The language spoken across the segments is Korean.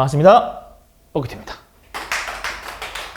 반갑습니다. 뽀기입니다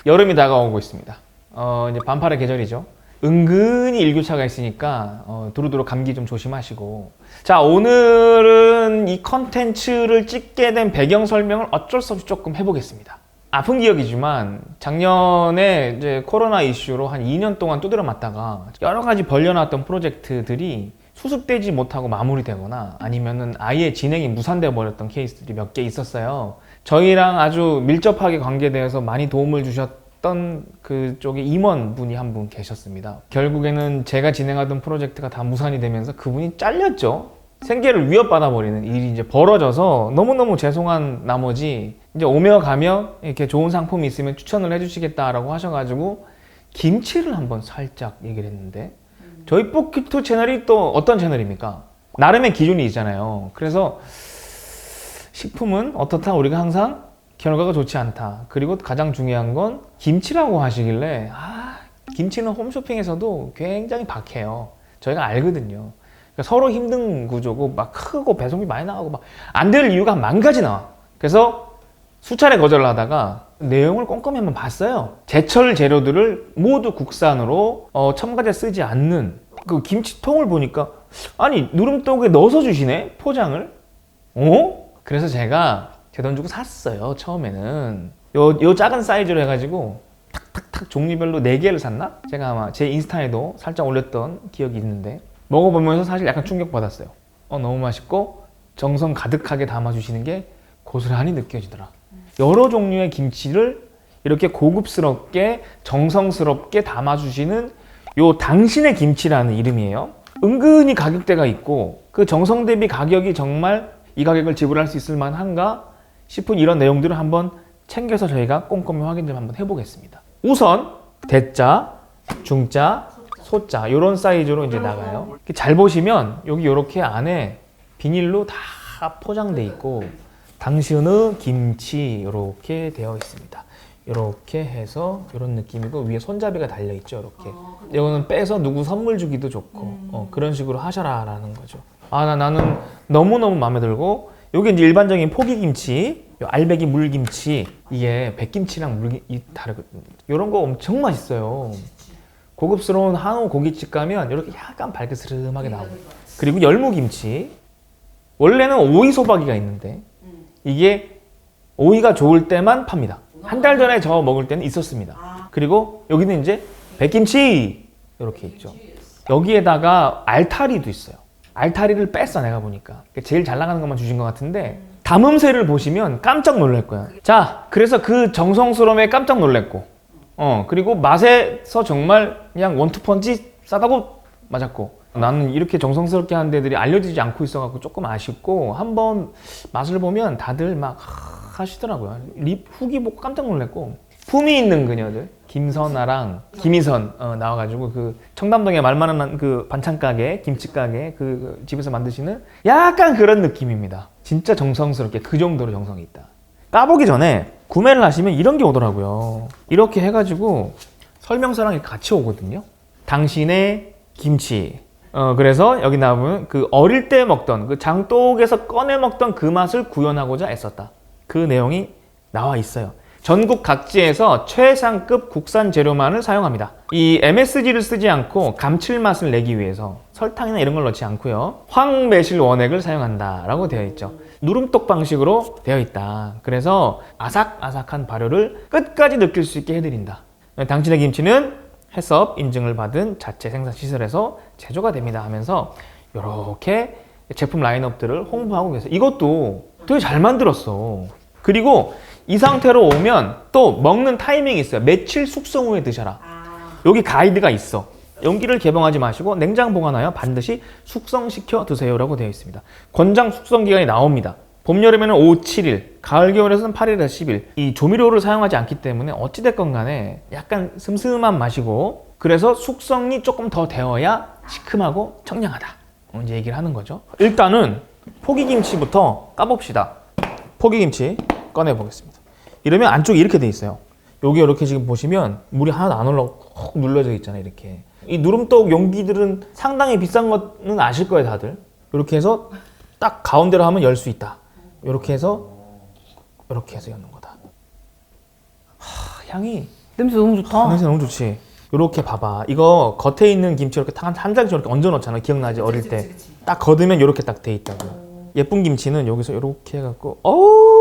여름이 다가오고 있습니다. 어, 이제 반팔의 계절이죠. 은근히 일교차가 있으니까 어, 두루두루 감기 좀 조심하시고. 자, 오늘은 이 컨텐츠를 찍게 된 배경 설명을 어쩔 수 없이 조금 해보겠습니다. 아픈 기억이지만 작년에 이제 코로나 이슈로 한 2년 동안 두드려 맞다가 여러 가지 벌려놨던 프로젝트들이 수습되지 못하고 마무리되거나 아니면은 아예 진행이 무산되어 버렸던 케이스들이 몇 개 있었어요. 저희랑 아주 밀접하게 관계되어서 많이 도움을 주셨던 그쪽에 임원분이 한 분 계셨습니다. 결국에는 제가 진행하던 프로젝트가 다 무산이 되면서 그분이 잘렸죠. 생계를 위협받아 버리는 일이 이제 벌어져서 너무너무 죄송한 나머지 이제 오며 가며 이렇게 좋은 상품이 있으면 추천을 해주시겠다라고 하셔가지고 김치를 한번 살짝 얘기를 했는데 저희 뽑기투 채널이 또 어떤 채널입니까? 나름의 기준이 있잖아요. 그래서 식품은 어떻다 우리가 항상 결과가 좋지 않다. 그리고 가장 중요한 건 김치라고 하시길래 아 김치는 홈쇼핑에서도 굉장히 박해요. 저희가 알거든요. 그러니까 서로 힘든 구조고 막 크고 배송비 많이 나가고 막 안 될 이유가 한만 가지 나와. 그래서 수차례 거절을 하다가 내용을 꼼꼼히 한번 봤어요. 제철 재료들을 모두 국산으로 어, 첨가제 쓰지 않는 그 김치통을 보니까 아니 누름떡에 넣어서 주시네 포장을. 어? 그래서 제가 제 돈 주고 샀어요 처음에는. 요, 요 작은 사이즈로 해가지고 탁탁탁 종류별로 4개를 샀나? 제가 아마 제 인스타에도 살짝 올렸던 기억이 있는데 먹어보면서 사실 약간 충격받았어요. 어 너무 맛있고 정성 가득하게 담아주시는 게 고스란히 느껴지더라. 여러 종류의 김치를 이렇게 고급스럽게 정성스럽게 담아주시는 요 당신의 김치라는 이름이에요. 은근히 가격대가 있고 그 정성 대비 가격이 정말 이 가격을 지불할 수 있을 만한가 싶은 이런 내용들을 한번 챙겨서 저희가 꼼꼼히 확인 좀 한번 해보겠습니다. 우선 대자, 중자, 소자 이런 사이즈로 이제 나가요. 잘 보시면 여기 이렇게 안에 비닐로 다 포장돼 있고 당신의 김치 이렇게 되어 있습니다. 이렇게 해서 이런 느낌이고 위에 손잡이가 달려 있죠. 이렇게 이거는 빼서 누구 선물 주기도 좋고 어, 그런 식으로 하셔라라는 거죠. 아 나 나는 너무 너무 마음에 들고 요게 이제 일반적인 포기김치, 요 알배기 물김치 이게 백김치랑 물이 다르거든요. 이런 거 엄청 맛있어요. 고급스러운 한우 고깃집 가면 이렇게 약간 발그스름하게 나오고 그리고 열무김치 원래는 오이 소박이가 있는데 이게 오이가 좋을 때만 팝니다. 한 달 전에 저 먹을 때는 있었습니다. 그리고 여기는 이제 백김치 이렇게 있죠. 여기에다가 알타리도 있어요. 알타리를 뺐어 내가 보니까 제일 잘 나가는 것만 주신 것 같은데 담음새를 보시면 깜짝 놀랄 거야. 자, 그래서 그 정성스러움에 깜짝 놀랐고, 어 그리고 맛에서 정말 그냥 원투펀치 싸다고 맞았고. 나는 이렇게 정성스럽게 하는 데들이 알려지지 않고 있어갖고 조금 아쉽고 한번 맛을 보면 다들 막 하시더라고요. 립 후기 보고 깜짝 놀랐고 품이 있는 그녀들 김선아랑 김희선 어, 나와가지고 그 청담동에 말 많은 그 반찬 가게 김치 가게 그, 그 집에서 만드시는 약간 그런 느낌입니다. 진짜 정성스럽게 그 정도로 정성이 있다. 까보기 전에 구매를 하시면 이런 게 오더라고요. 이렇게 해가지고 설명서랑 같이 오거든요. 당신의 김치. 어, 그래서 여기 나오면 그 어릴 때 먹던 그 장독에서 꺼내 먹던 그 맛을 구현하고자 애썼다. 그 내용이 나와 있어요. 전국 각지에서 최상급 국산 재료만을 사용합니다. 이 MSG를 쓰지 않고 감칠맛을 내기 위해서 설탕이나 이런 걸 넣지 않고요. 황매실 원액을 사용한다라고 되어 있죠. 누름떡 방식으로 되어 있다. 그래서 아삭아삭한 발효를 끝까지 느낄 수 있게 해드린다. 당신의 김치는 해썹 인증을 받은 자체 생산 시설에서 제조가 됩니다 하면서 이렇게 제품 라인업들을 홍보하고 계세요. 이것도 되게 잘 만들었어. 그리고 이 상태로 오면 또 먹는 타이밍이 있어요. 며칠 숙성 후에 드셔라. 여기 가이드가 있어. 용기를 개봉하지 마시고 냉장 보관하여 반드시 숙성시켜 드세요라고 되어 있습니다. 권장 숙성 기간이 나옵니다. 봄 여름에는 5, 7일, 가을 겨울에서는 8일에서 10일. 이 조미료를 사용하지 않기 때문에 어찌 됐건 간에 약간 슴슴한 맛이고 그래서 숙성이 조금 더 되어야 시큼하고 청량하다. 어, 이제 얘기를 하는 거죠. 일단은 포기김치부터 까봅시다. 포기김치 꺼내 보겠습니다. 이러면 안쪽이 이렇게 돼 있어요. 여기 이렇게 지금 보시면 물이 하나도 안 올라 훅 눌러져 있잖아요. 이렇게 이 누름떡 용기들은 상당히 비싼 거는 아실 거예요, 다들. 이렇게 해서 딱 가운데로 하면 열 수 있다. 이렇게 해서 이렇게 해서 엮는 거다. 하, 향이 냄새 너무 좋다. 냄새 너무 좋지. 이렇게 봐봐. 이거 겉에 있는 김치 이렇게 한, 한 장씩 이렇게 얹어 놓잖아. 기억나지? 어릴 때. 딱 걷으면 이렇게 딱 돼 있다고. 예쁜 김치는 여기서 이렇게 해갖고 어우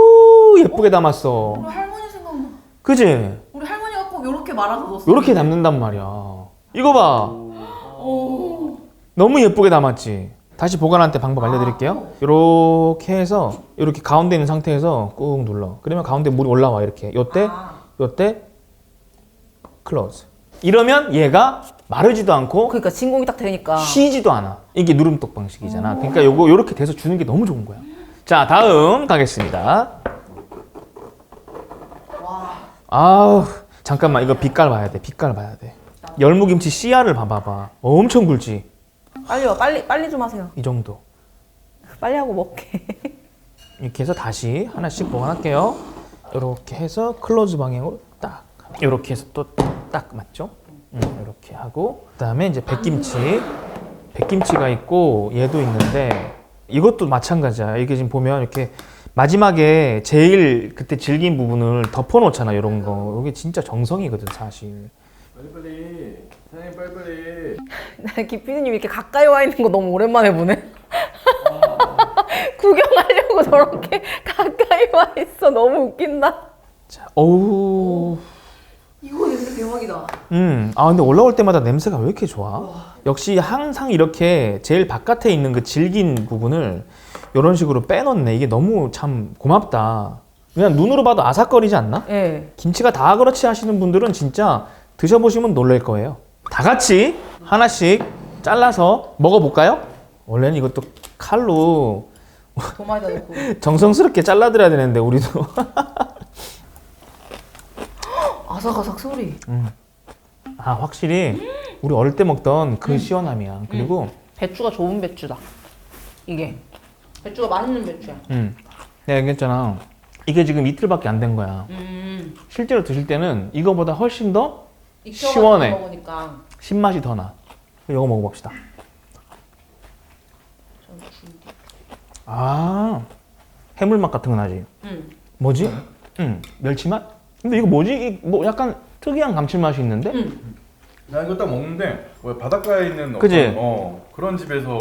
예쁘게 담았어. 우리 할머니 생각나. 그지? 우리 할머니가 꼭 이렇게 말아서 넣었어. 이렇게 담는단 말이야. 이거 봐. 오. 너무 예쁘게 담았지. 다시 보관할 때 방법 알려드릴게요. 이렇게 해서 이렇게 가운데 있는 상태에서 꾹 눌러. 그러면 가운데 물이 올라와 이렇게. 요때 아. 요때 클로즈. 이러면 얘가 마르지도 않고 그러니까 진공이 딱 되니까. 쉬지도 않아. 이게 누름떡 방식이잖아. 그러니까 요거 요렇게 돼서 주는 게 너무 좋은 거야. 자, 다음 가겠습니다. 와. 아우, 잠깐만 이거 빛깔 봐야 돼. 빛깔 봐야 돼. 열무김치 씨알을 봐봐봐. 엄청 굵지. 빨리 와. 빨리 빨리 좀 하세요. 이 정도. 빨리 하고 먹게. 이렇게 해서 다시 하나씩 보관할게요. 이렇게 해서 클로즈 방향으로 딱. 이렇게 해서 또 딱 맞죠? 음, 이렇게 하고 그다음에 이제 백김치. 백김치가 있고 얘도 있는데 이것도 마찬가지야. 이게 지금 보면 이렇게 마지막에 제일 그때 질긴 부분을 덮어 놓잖아. 이런 거. 이게 진짜 정성이거든, 사실. 빨리빨리 사장님 빨리빨리 나 기피디님 이렇게 가까이 와 있는 거 너무 오랜만에 보네. 구경하려고 저렇게 가까이 와 있어. 너무 웃긴다. 자, 어우. 이거 냄새 대박이다. 음, 아 근데 올라올 때마다 냄새가 왜 이렇게 좋아? 역시 항상 이렇게 제일 바깥에 있는 그 질긴 부분을 이런 식으로 빼놓네. 이게 너무 참 고맙다. 그냥 눈으로 봐도 아삭거리지 않나? 예. 김치가 다 그렇지 하시는 분들은 진짜 드셔보시면 놀랄 거예요. 다 같이 하나씩 잘라서 먹어볼까요? 원래는 이것도 칼로 도마에다 넣고. 정성스럽게 잘라드려야 되는데 우리도 아삭아삭 소리. 아 확실히 우리 어릴 때 먹던 그 시원함이야. 그리고 배추가 좋은 배추다. 이게. 배추가 맛있는 배추야. 음. 내가 얘기했잖아. 이게 지금 이틀밖에 안 된 거야. 음. 실제로 드실 때는 이거보다 훨씬 더 익혀가지고 시원해. 먹으니까. 신맛이 더 나. 이거 먹어봅시다. 아, 해물맛 같은 거 나지? 음. 뭐지? 응, 멸치맛? 근데 이거 뭐지? 이 뭐 약간 특이한 감칠맛이 있는데? 음. 나 이거 딱 먹는데 왜 바닷가에 있는 그지? 어떤, 어 그런 집에서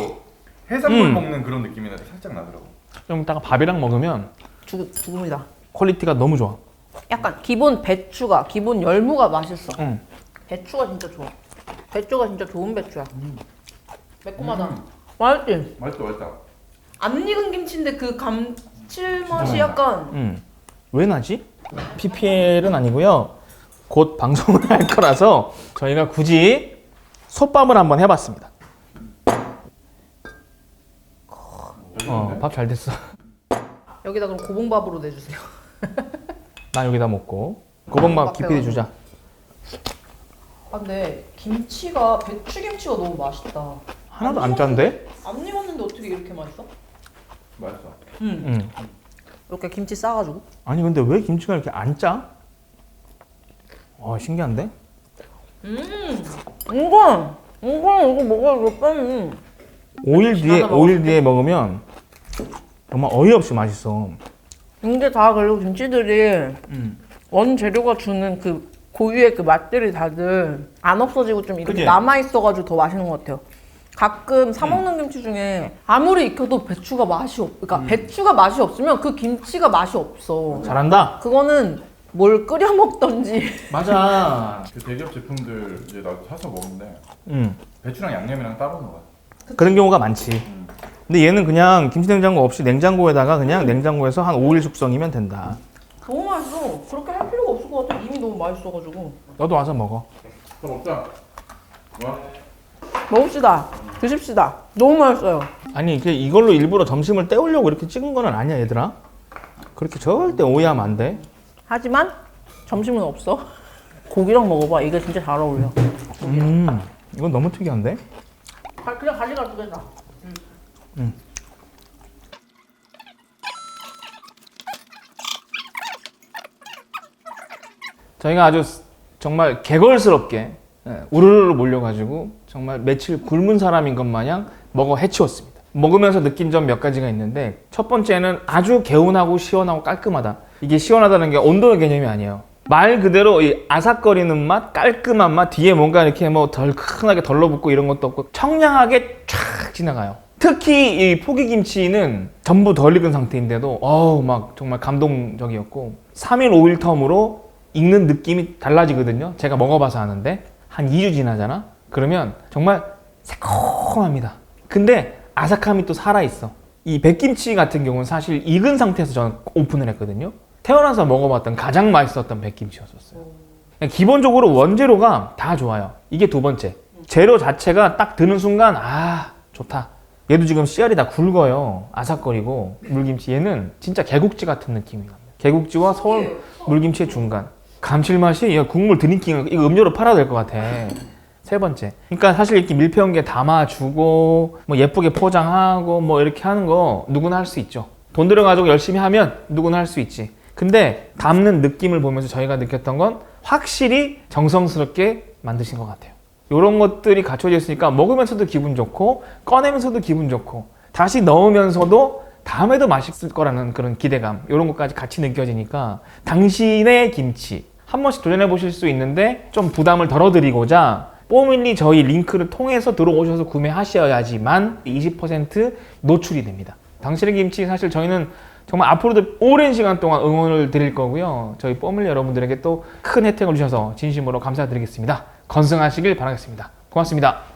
해산물 음. 먹는 그런 느낌이 나 살짝 나더라고 좀 이따가 밥이랑 먹으면 죽, 죽음이다. 퀄리티가 너무 좋아. 약간 기본 배추가, 기본 열무가 맛있어. 응. 배추가 진짜 좋아. 배추가 진짜 좋은 배추야. 매콤하다. 맛있지? 맛있다 맛있다 안 익은 김치인데 그 감칠맛이 약간 응. 왜 나지? PPL은 아니고요. 곧 방송을 할 거라서 저희가 굳이 솥밥을 한번 해봤습니다. 어, 밥 잘 됐어. 여기다 그럼 고봉밥으로 내주세요. 나 여기다 먹고 고봉밥 깊이. 주자. 아 근데 김치가 배추김치가 너무 맛있다. 하나도 안 짠데? 안 익었는데 어떻게 이렇게 맛있어? 맛있어 응. 응. 이렇게 김치 싸가지고. 아니 근데 왜 김치가 이렇게 안 짜? 와 신기한데? 음. 이거 이거 이거 먹어야 빨리. 5일 뒤에 나도 5일 뒤에 먹으면 정말 어이없이 맛있어. 이게 다 그리고 김치들이 음. 원재료가 주는 그 고유의 그 맛들이 다들 안 없어지고 좀 이렇게 그지? 남아 있어가지고 더 맛있는 것 같아요. 가끔 사 먹는 김치 중에 아무리 익혀도 배추가 맛이 없, 그러니까 배추가 맛이 없으면 그 김치가 맛이 없어. 잘한다. 그거는 뭘 끓여 먹던지. 맞아. 그 대기업 제품들 이제 나도 사서 먹는데 음. 배추랑 양념이랑 따로 넣어 그런 경우가 많지. 근데 얘는 그냥 김치냉장고 없이 냉장고에다가 그냥 냉장고에서 한 5일 숙성이면 된다. 너무 맛있어. 그렇게 할 필요가 없을 것 같아. 이미 너무 맛있어가지고. 너도 와서 먹어. 더 먹자 뭐야? 먹읍시다. 드십시다. 너무 맛있어요. 아니 이게 이걸로 일부러 점심을 때우려고 이렇게 찍은 거는 아니야 얘들아. 그렇게 절대 오해하면 안 돼. 하지만 점심은 없어. 고기랑 먹어봐. 이게 진짜 잘 어울려. 음, 이건 너무 특이한데? 가- 그냥 가지가 두 개다. 저희가 아주 스- 정말 개걸스럽게 예, 우르르 몰려가지고 정말 며칠 굶은 사람인 것 마냥 먹어 해치웠습니다. 먹으면서 느낀 점 몇 가지가 있는데 첫 번째는 아주 개운하고 시원하고 깔끔하다. 이게 시원하다는 게 온도의 개념이 아니에요. 말 그대로 이 아삭거리는 맛, 깔끔한 맛, 뒤에 뭔가 이렇게 뭐 덜큰하게 덜러붙고 이런 것도 없고 청량하게 쫙 지나가요. 특히 이 포기김치는 전부 덜 익은 상태인데도 어우 막 정말 감동적이었고 3일 5일 텀으로 익는 느낌이 달라지거든요. 제가 먹어봐서 아는데 한 2주 지나잖아. 그러면 정말 새콤합니다. 근데 아삭함이 또 살아있어. 이 백김치 같은 경우는 사실 익은 상태에서 저는 오픈을 했거든요. 태어나서 먹어봤던 가장 맛있었던 백김치였었어요. 기본적으로 원재료가 다 좋아요. 이게 두 번째. 재료 자체가 딱 드는 순간 아 좋다. 얘도 지금 씨알이 다 굵어요. 아삭거리고 물김치 얘는 진짜 개국지 같은 느낌이 납니다. 개국지와 서울 물김치의 중간. 감칠맛이 야, 국물 드링킹 이거 음료로 팔아도 될 것 같아. 세 번째. 그러니까 사실 이렇게 게 담아주고 뭐 예쁘게 포장하고 뭐 이렇게 하는 거 누구나 할 수 있죠. 돈 들여가지고 열심히 하면 누구나 할 수 있지. 근데 담는 느낌을 보면서 저희가 느꼈던 건 확실히 정성스럽게 만드신 것 같아요. 이런 것들이 갖춰져 있으니까 먹으면서도 기분 좋고 꺼내면서도 기분 좋고 다시 넣으면서도 다음에도 맛있을 거라는 그런 기대감 이런 것까지 같이 느껴지니까 당신의 김치 한 번씩 도전해 보실 수 있는데 좀 부담을 덜어드리고자 뽀밀리 저희 링크를 통해서 들어오셔서 구매하셔야지만 20% 노출이 됩니다. 당신의 김치 사실 저희는 정말 앞으로도 오랜 시간 동안 응원을 드릴 거고요. 저희 뽀밀리 여러분들에게 또 큰 혜택을 주셔서 진심으로 감사드리겠습니다. 건승하시길 바라겠습니다. 고맙습니다.